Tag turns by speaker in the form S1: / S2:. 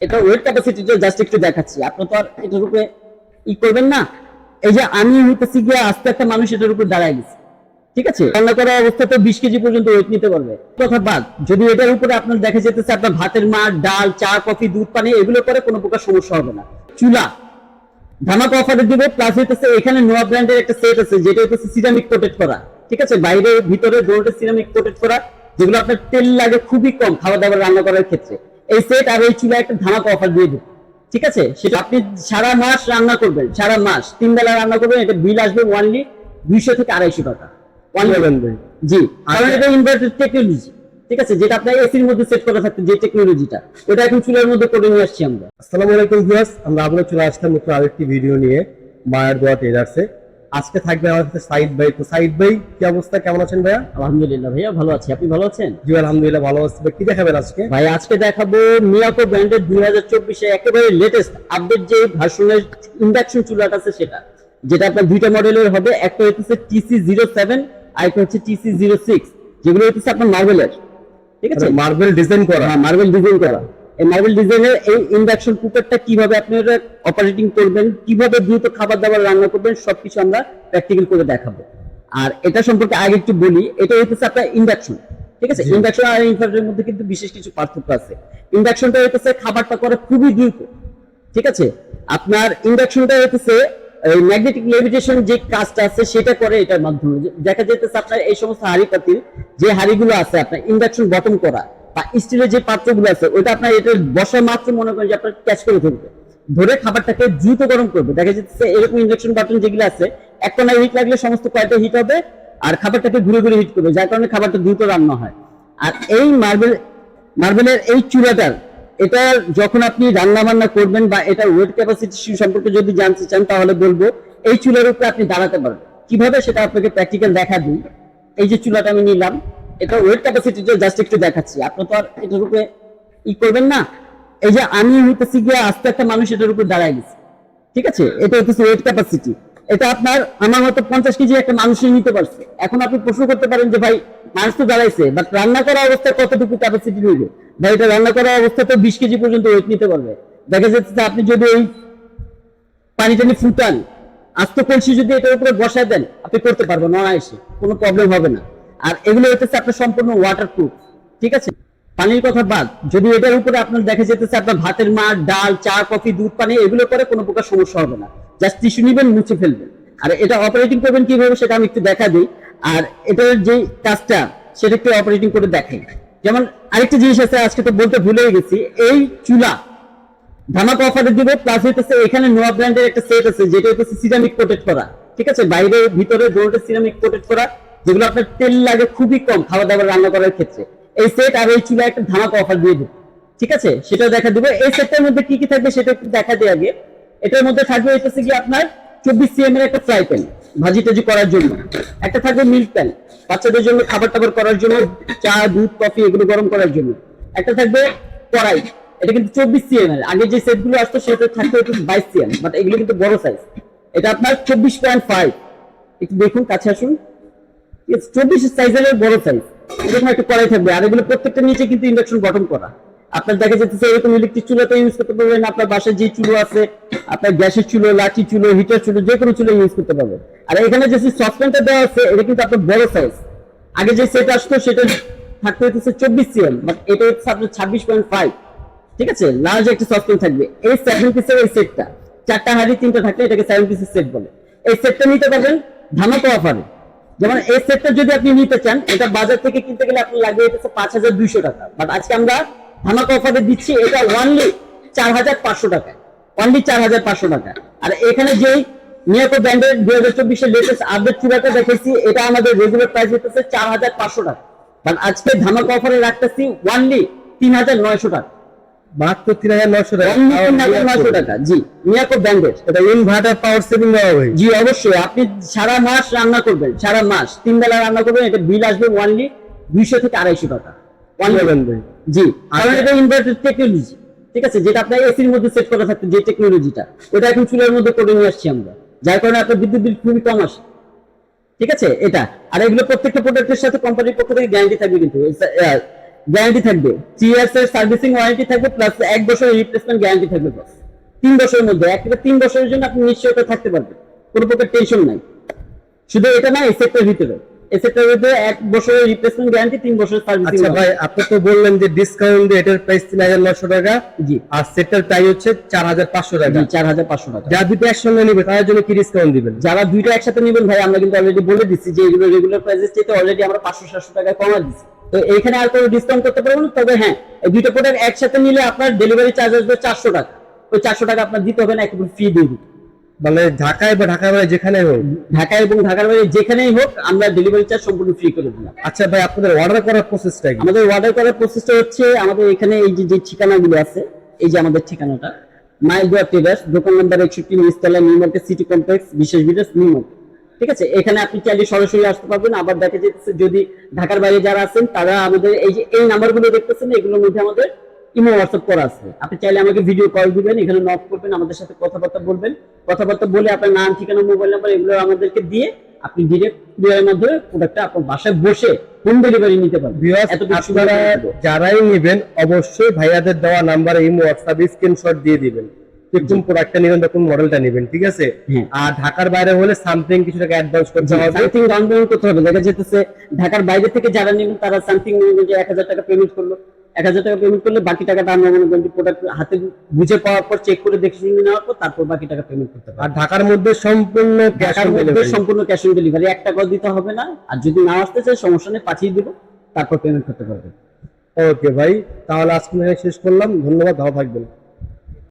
S1: এটা wait ক্যাপাসিটিটা just একটু দেখাচ্ছি। আপনি তো আর এটার উপরে ই করবেন না। এই যে আমি হইতেছি গিয়ে আস্তে একটা মানুষ এটার উপর দাঁড়ায় গেছে। ঠিক আছে? রান্না করা অবস্থাতে বিশ কেজি পর্যন্ত ওয়েট নিতে পারবে। কথা বাদ, যদি এটার উপরে আপনার দেখা যেতেছে আপনার ভাতের মাছ ডাল, চা, কফি, দুধ, পানি, এগুলো করে কোনো প্রকার সমস্যা হবে না। চুলা, ধামাকা অফারে দিবে প্লাস হইতেছে এখানে নোয়া ব্র্যান্ডের একটা সেট আছে, যেটা হইতেছে সিরামিক কোটেড করা। ঠিক আছে? বাইরে, ভিতরে, দোলটা সিরামিক কোটেড করা, যেগুলো আপনার তেল লাগে খুবই কম খাওয়া দাওয়া রান্না করার ক্ষেত্রে। এই সেট আর এই চুলা একটা ধামাকা অফার দিয়ে দিবে। ঠিক আছে? সেটা আপনি সারা মাস রান্না করবেন সারা মাস। তিন বেলা রান্না করবেন এটা বিল আসবে ওয়ানলি দুইশো থেকে আড়াইশো টাকা। জি। কারণ এটা ইনভার্টার টেকনোলজি ঠিক আছে? যেটা আপনার এসির মধ্যে সেট করা থাকতো যে টেকনোলজিটা ওটা এখন চুলার মধ্যে করে নিয়ে আসছি আমরা।
S2: আসসালামু আলাইকুম ভিউয়ার্স আমরা আবারও চলে আসলাম নতুন আরেকটি ভিডিও নিয়ে মায়ের দোয়া ট্রেডার্সে আজকে থাকবে আমার সাথে সাইদ ভাই। তো সাইদ ভাই কি অবস্থা? কেমন আছেন ভাইয়া?
S1: আলহামদুলিল্লাহ ভাইয়া ভালো আছি। আপনি ভালো আছেন?
S2: জি আলহামদুলিল্লাহ ভালো আছি। ভাই, কি দেখাবেন আজকে?
S1: ভাই আজকে দেখাবো মিয়াকো ব্র্যান্ডের দুই হাজার চব্বিশে একেবারে লেটেস্ট আপডেট যে ভার্সনের ইন্ডাকশন চুলাটা আছে সেটা যেটা আপনার দুইটা মডেলের হবে। একটা হচ্ছে টিসি জিরো সেভেন আর একটা হচ্ছে টিসি জিরো সিক্স যেগুলো হচ্ছে আপনার মার্বেলের ঠিক আছে?
S2: মার্বেল ডিজাইন করা।
S1: হ্যাঁ মার্বেল ডিজাইন করা। এই মার্বেল ডিজাইনের এই ইন্ডাকশন কুকারটা কীভাবে আপনারা অপারেটিং করবেন কীভাবে দ্রুত খাবার দাবার রান্না করবেন সবকিছু আমরা প্র্যাকটিক্যাল করে দেখাবো। আর এটা সম্পর্কে আগে একটু বলি এটা হচ্ছে আপনার ইন্ডাকশন ঠিক আছে? ইন্ডাকশন আর ইনফ্রারের মধ্যে কিন্তু বিশেষ কিছু পার্থক্য আছে। ইন্ডাকশনটা হচ্ছে খাবারটা করে খুবই দ্রুত ঠিক আছে? আপনার ইন্ডাকশনটা হচ্ছে এই ম্যাগনেটিক লেভিটেশন যে কাজটা আছে সেটা করে এটার মাধ্যমে। দেখা যেতেছে আপনার এই সমস্ত হাড়ি পাতিল যে হাড়িগুলো আছে আপনার ইন্ডাকশন বটম করা স্টিলের যে পাত্রগুলো আছে ওটা আপনার এটা বসা মাত্র মনে করেন যে আপনার ক্যাচ করে ধরবে ধরে খাবারটাকে দ্রুত গরম করবে। দেখা যাচ্ছে এরকম ইন্ডাকশন বাটন যেগুলো আছে, এক কোনায় হিট লাগলে সমস্ত কয়টা হিট হবে আর খাবারটাকে ঘুরে ঘুরে হিট করবে, যার কারণে খাবারটা দ্রুত রান্না হয়। আর এই মার্বেল মার্বেলের এই চূড়াটার এটা যখন আপনি রান্না বান্না করবেন বা এটা ওয়েট ক্যাপাসিটি সম্পর্কে যদি জানতে চান, তাহলে বলব, এই চুলার উপরে আপনি দাঁড়াতে পারবেন। কীভাবে সেটা আপনাকে প্র্যাকটিক্যাল দেখা দিই? এই যে চুলাটা আমি নিলাম এটা ওয়েট ক্যাপাসিটিটা জাস্ট একটু দেখাচ্ছি। আপনি তো আর এটার উপরে ই করবেন না। এই যে আমি হইতেছি গিয়ে আস্তে একটা মানুষ এটার উপর দাঁড়ায় গেছে। ঠিক আছে? এটা হচ্ছে ওয়েট ক্যাপাসিটি এটা আপনার, আমার মতো পঞ্চাশ কেজি একটা মানুষই নিতে পারছে। এখন আপনি প্রশ্ন করতে পারেন যে ভাই, মানুষ তো দাঁড়াইছে বাট রান্না করা অবস্থায় কতটুকু ক্যাপাসিটি নিবে ভাই, এটা রান্না করা অবস্থা তো বিশ কেজি পর্যন্ত ওয়েট নিতে পারবে। দেখা যাচ্ছে আপনি যদি এই পানি টানি ফুটান, আস্ত কলসি যদি এটার উপরে বসায় দেন, আপনি করতে পারবেন, অনায়াসে। কোনো প্রবলেম হবে না। আর এগুলো হচ্ছে আপনার সম্পূর্ণ ওয়াটার প্রুফ ঠিক আছে? পানির কথা বাদ, যদি এটার উপরে আপনার দেখা যেতেছে আপনার ভাতের মাছ ডাল, চা, কফি, দুধ, পানি, এগুলো করে কোনো প্রকার সমস্যা হবে না। জাস্ট টিস্যু নিবেন, মুছে ফেলবেন। আর এটা অপারেটিং করবেন কীভাবে সেটা আমি একটু দেখা দিই। আর এটার যে কাজটা, সেটা একটু অপারেটিং করে দেখাই। যেমন আরেকটা জিনিস আছে, আজকে তো বলতে ভুলে গেছি। এই চুলা, ধামাকা অফারে দিবে প্লাস হইতেছে এখানে নোয়া ব্র্যান্ডের একটা সেট আছে, যেটা হচ্ছে সিরামিক কোটেড করা। ঠিক আছে? বাইরে, ভিতরে দোলটা সিরামিক কোটেড করা। যেগুলো আপনার তেল লাগে খুবই কম খাওয়া দাওয়া রান্না করার ক্ষেত্রে। এই সেট আর এই চুলা একটা ধামাকা অফার দিয়ে দিবে। ঠিক আছে? সেটা দেখা দিবে। এই সেটটার মধ্যে কি কি থাকবে সেটা একটু দেখা দিয়ে আগে। এটার মধ্যে থাকবে হইতেছে কি আপনার চব্বিশ সিএম এর একটা ফ্রাই প্যান ভাজি টাজি করার জন্য। একটা থাকবে মিল্ক প্যান বাচ্চাদের জন্য খাবার টাবার করার জন্য, চা, দুধ কফি এগুলো গরম করার জন্য। একটা থাকবে কড়াই, এটা কিন্তু চব্বিশ সিএম এর। আগে যে সেটগুলো আসতো সেটা থাকতো বাইশ সিএম বাট এগুলো কিন্তু বড় সাইজ এটা আপনার চব্বিশ পয়েন্ট ফাইভ একটু দেখুন, কাছে আসুন। চব্বিশ বড় সাইজ এরকম একটা কড়াই থাকবে। আর এগুলো প্রত্যেকটা নিচে কিন্তু ইন্ডাকশন করা। আপনার দেখা যাচ্ছে এরকম ইলেকট্রিক ইউজ করতে পারবেন। আপনার বাসায় যে চুলো আছে, আপনার গ্যাসের চুলো, লাঠি চুলো হিটার চুলো, যে কোনো চুলো ইউজ করতে পারবেন। আর এখানে যে দেওয়া আছে, এটা কিন্তু আপনার বড় সাইজ আগে যে সেট আসতো, সেটা থাকতে হচ্ছে চব্বিশ সিএম বাট এটা হচ্ছে আপনার ছাব্বিশ পয়েন্ট ফাইভ ঠিক আছে? লার্জ একটা সসপ্যান থাকবে। এই সেভেন পিসের এই সেটটা চারটা হাড়ি, তিনটা থাকলে এটাকে সেভেন পিসের সেট বলে। এই সেটটা নিতে পারবেন, ধামাকা অফারে যেমন এই সেটটা যদি আপনি নিতে চান, এটা বাজার থেকে কিনতে গেলে আপনার লাগবে হচ্ছে পাঁচ হাজার দুইশো টাকা। বাট আজকে আমরা ধামাকা অফারে দিচ্ছি, এটা ওয়ানলি চার হাজার পাঁচশো টাকা অনলি চার হাজার পাঁচশো টাকা আর এখানে যেই নিয়াকো ব্র্যান্ডের দুই হাজার চব্বিশের লেটেস্ট আপডেট চূড়াটা দেখেছি, এটা আমাদের রেগুলার প্রাইস হচ্ছে চার হাজার পাঁচশো টাকা। বাট আজকে ধামাকা অফারে রাখতেছি ওয়ানলি তিন হাজার নয়শো টাকা।
S2: মাত্র তিন হাজার নশো টাকা।
S1: জি। ব্র্যান্ডের
S2: এটা ইনভার্টার পাওয়ার সেভিং দেওয়া ভাই
S1: জি অবশ্যই। আপনি সারা মাস রান্না করবেন সারা মাস। তিন বেলা রান্না করবেন এটা বিল আসবে ওয়ানলি দুইশো থেকে আড়াইশো টাকা। জি কারণ এটা ইনভার্টার টেকনোলজি ঠিক আছে? যেটা আপনার এসির মধ্যে সেট করা থাকতো যে টেকনোলজিটা ওটা এখন চুলার মধ্যে করে নিয়ে আসছি আমরা। যার কারণে আপনার বিদ্যুৎ বিল খুবই কম আসে। ঠিক আছে? এটা। আর এগুলো প্রত্যেকটা প্রোডাক্টের সাথে কোম্পানির পক্ষ থেকে গ্যারান্টি থাকবে কিন্তু। গ্যারান্টি থাকবে। থ্রি ইয়ার্স এর সার্ভিসিং ওয়ারেন্টি থাকবে প্লাস এক বছরের রিপ্লেসমেন্ট গ্যারান্টি থাকবে boss। তিন বছরের মধ্যে এক থেকে তিন বছরের জন্য আপনি নিশ্চয়তা থাকতে পারবেন। কোনো প্রকার টেনশন নাই। শুধু এটা না এই সেক্টরের ভিতরে। ভিতরে এক বছরের রিপ্লেসমেন্ট গ্যারান্টি তিন বছরের সার্ভিসিং
S2: আচ্ছা ভাই আপনি তো বললেন যে ডিসকাউন্ট দিয়ে এটার প্রাইস তিন হাজার নশো টাকা।
S1: জি।
S2: আর সেটার প্রাইস হচ্ছে চার হাজার পাঁচশো টাকা।
S1: চার হাজার পাঁচশো টাকা।
S2: যা দুটো একসঙ্গে নিবে তাদের জন্য কি ডিসকাউন্ট দিবেন?
S1: যারা দুইটা একসাথে নেবেন ভাই আমরা কিন্তু অলরেডি বলে দিচ্ছি যে এগুলো রেগুলার প্রাইসের চাইতে অলরেডি আমরা পাঁচশো সাতশো টাকা কমা দিচ্ছি। তো এইখানে আর কোনো ডিসকাউন্ট করতে পারব না তবে হ্যাঁ এই দুইটা প্রোডাক্ট একসাথে নিলে আপনার ডেলিভারি চার্জ আসবে চারশো টাকা। ওই চারশো টাকা আপনার দিতে হবে না একদম ফ্রি দিয়ে দিতে
S2: মানে ঢাকায় বা ঢাকার বাইরে যেখানে হোক?
S1: ঢাকায় এবং ঢাকার বাইরে যেখানেই হোক আমরা ডেলিভারি চার্জ সম্পূর্ণ ফ্রি করে দিলাম।
S2: আচ্ছা ভাই আপনাদের অর্ডার করার প্রসেসটা কি?
S1: আমাদের অর্ডার করার প্রসেসটা হচ্ছে আমাদের এখানে এই যে যে ঠিকানাগুলো আছে এই যে আমাদের ঠিকানাটা মাইল দোয়া ট্রেডার্স দোকান নাম্বার একষট্টি নিচতলা নিউ মার্কেট সিটি কমপ্লেক্স বিশেষ বিশেষ নিউ মার্কেট। ঠিক আছে? এখানে আপনি চাইলে সরাসরি আসতে পারবেন। আবার দেখা যেতেছে যদি ঢাকার বাইরে যারা আছেন তারা আমাদের এই যে এই নাম্বারগুলো দেখতেছেন এগুলোর মধ্যে আমাদের ইমো হোয়াটসঅ্যাপ করা আছে। আপনি চাইলে আমাকে ভিডিও কল দিবেন এখানে নক করবেন আমাদের সাথে কথাবার্তা বলবেন। কথাবার্তা বলে আপনার নাম ঠিকানা মোবাইল নাম্বার এগুলো আমাদেরকে দিয়ে আপনি ডিরেক্ট কুরিয়ারের মাধ্যমে প্রোডাক্টটা আপনার বাসায় বসে হোম ডেলিভারি নিতে পারবেন।
S2: যারাই নেবেন অবশ্যই ভাইয়াদের দেওয়া নাম্বারে এই হোয়াটসঅ্যাপে স্ক্রিনশট দিয়ে দিবেন। কোন প্রোডাক্টটা নেবেন বা কোন মডেলটা নেবেন ঠিক আছে। আর ঢাকার বাইরে হলে সামথিং কিছু টাকা অ্যাডভান্স করতে হবে।
S1: সামথিং ডাউন পেমেন্ট করতে হবে। দেখা যেতেছে ঢাকার বাইরে থেকে যারা নেবেন তারা সামথিং যে এক হাজার টাকা পেমেন্ট করল। এক হাজার টাকা পেমেন্ট করলে বাকি টাকাটা আমরা মনে করেন প্রোডাক্ট হাতে বুঝে পাওয়ার পর চেক করে দেখে শুনে নেওয়ার পর তারপর বাকি টাকা পেমেন্ট করতে
S2: আর ঢাকার মধ্যে সম্পূর্ণ ক্যাশ
S1: ঢাকার মধ্যে সম্পূর্ণ ক্যাশ অন ডেলিভারি এক টাকাও দিতে হবে না। আর যদি না আসতে চায় সমস্যা নেই পাঠিয়ে দিব। তারপর পেমেন্ট করতে পারবে।
S2: ওকে ভাই তাহলে আজকে শেষ করলাম। ধন্যবাদ ভালো থাকবেন।